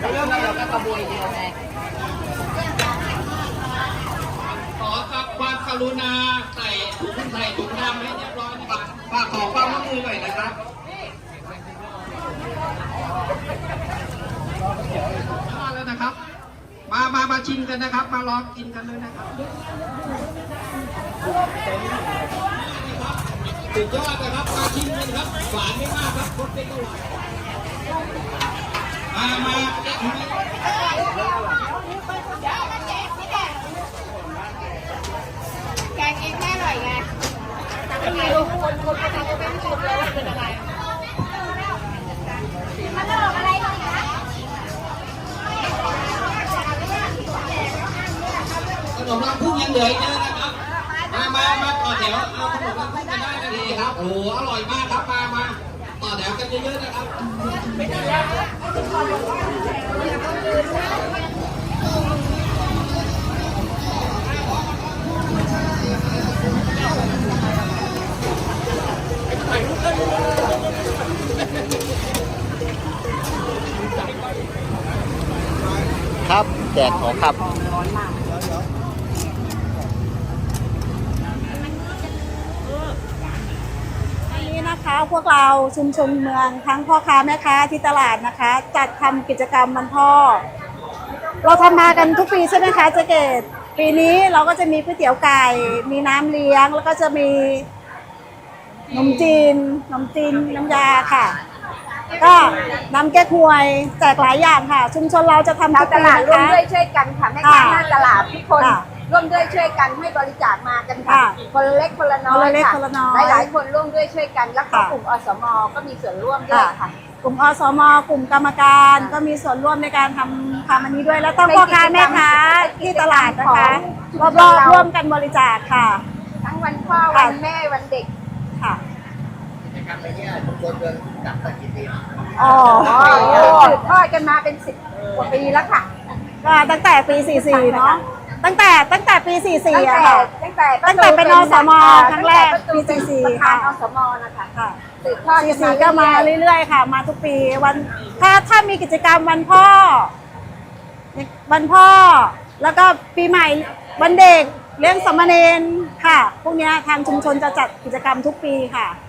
เองนี้เาก็ขบวยเดียวไงขอความกรุณาใส่ถุงใส่ถุงดำให้เรียบร้อยนะครับากขอความร่วมมือหน่อยนะครับมาแล้วนะครับ มามามาชิมกันนะครับ มาลองกินกันเลยนะครับสุดยอดนะครับ มาชิมกันครับ หวานไม่มากครับรสเป็นก็หวาน มามาแกงเองแม่อร่อยไงมีลูกคนคนคนนี้ก็ไม่รู้เลยว่าเป็นอะไรมันออกอะไรหน่อยนะขนมรังพึ่งยังเหลืออีกเยอะนะครับ มามามาต่อแถวเอาขนมรังพึ่งกันได้นะดีครับ โอ้อร่อยมากครับ มามาต่อแถวกันเยอะๆนะครับ ครับ แจกของครับ วั นนี้นะคะ พวกเราชุมชนเมืองทั้งพ่อค้าแม่ค้าที่ตลาดนะคะ จัดทำกิจกรรมวันพ่อ เราทำมากันทุกปีใช่ไหมคะเจ๊เกตปีนี้เราก็จะมีก๋วยเตี๋ยวไก่ มีน้ำเลี้ยง แล้วก็จะมีนมจีนนมจีนน้ำยาค่ะ ก็น้ำแก้ควยแจกหลายอย่างค่ะ ชุมชนเราจะทำชาทุวกตปีลาดนะร่วมคะด้วยช่วยกันค่ะแม่ค้าค่ะหน้าตลาดทุกคนค่ะ ร่วมด้วยช่วยกันให้บริจาคมากันค่ะ ค่ะคนละเล็กคนละน้อคนยละเล็กค่ะคนละน้อยหลายๆ คนร่วมด้วยช่วยกันแล้วก็ค่ะ กลุ่มอสมก็มีส่วนร่วมด้วยค่ะ กลุ่มอสมกลุ่มกรรมการก็มีส่วนร่วมในการทำทำอันนี้ด้วย แล้วต้องพ่อค้าแม่ค้าที่ตลาดนะคะรอบๆร่วมกันบริจาคค่ะ ทั้งวันพ่อค่ะ วันแม่วันเด็กค่ะ กิจกรรมในนี้ชุมชนเดินจัดมากี่ปีอ๋ออ๋อ สืบทอดกันมาเป็นสิบกว่าปีแล้วค่ะ ก็ตั้งแต่ปี 44 เนาะ ตั้งแต่ตั้งแต่ปี ตั้ง44อะแต่ค่ะ ตั้งแต่ตั้งแต่เป็นอสมครั้งแรกตั้งแต่ประตูเป็นปีประธานค่ะอสมนะคะค่ะสืบทอดกันมา44ก็มาเรื่อยเรื่อยๆค่ะ มาทุกปีวันถ้าถ้ามีกิจกรรมวันพ่อ วันพ่อ แล้วก็ปีใหม่วันเด็กเลี้ยงสามเณรค่ะ พวกเนี้ยทางชุมชนจะจัดกิจกรรมทุกปีค่ะๆ